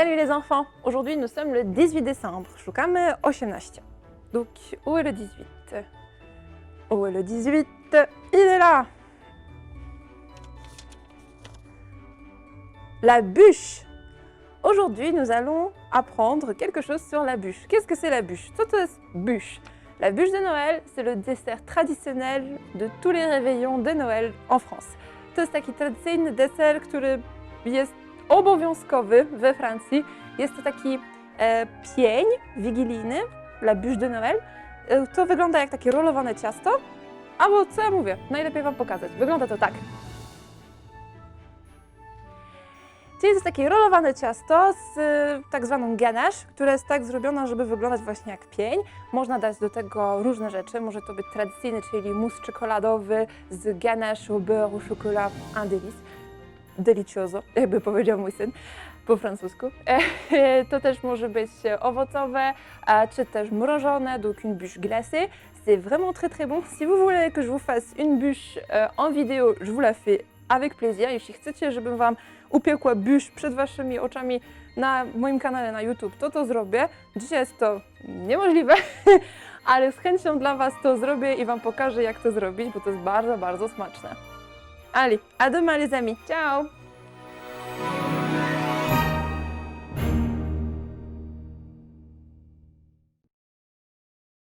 Salut les enfants. Aujourd'hui nous sommes le 18 décembre, szukamy 18. Donc où est le 18 Où est le 18 Il est là. La bûche. Aujourd'hui nous allons apprendre quelque chose sur la bûche. Qu'est-ce que c'est la bûche? Bûche. La bûche de Noël, c'est le dessert traditionnel de tous les réveillons de Noël en France. Obowiązkowy we Francji. Jest to taki e, pień wigilijny, la bûche de Noël. E, to wygląda jak takie rolowane ciasto. Albo co ja mówię, najlepiej Wam pokazać. Wygląda to tak. Czyli jest takie rolowane ciasto z e, tak zwaną ganache, które jest tak zrobione, żeby wyglądać właśnie jak pień. Można dać do tego różne rzeczy. Może to być tradycyjny, czyli mus czekoladowy z ganache au beurre au chocolat, un délice. Delicioso, jakby powiedział mój syn po francusku. E, To też może być owocowe, czy też mrożone, donc une bûche glacée. C'est vraiment très très bon. Si vous voulez que je vous fasse une bûche euh, en vidéo, je vous la fais avec plaisir. Jeśli chcecie, żebym Wam upiekła bûche przed Waszymi oczami na moim kanale na YouTube, to to zrobię. Dzisiaj jest to niemożliwe, ale z chęcią dla Was to zrobię i Wam pokażę, jak to zrobić, bo to jest bardzo, bardzo smaczne. Allez, à demain les amis. Ciao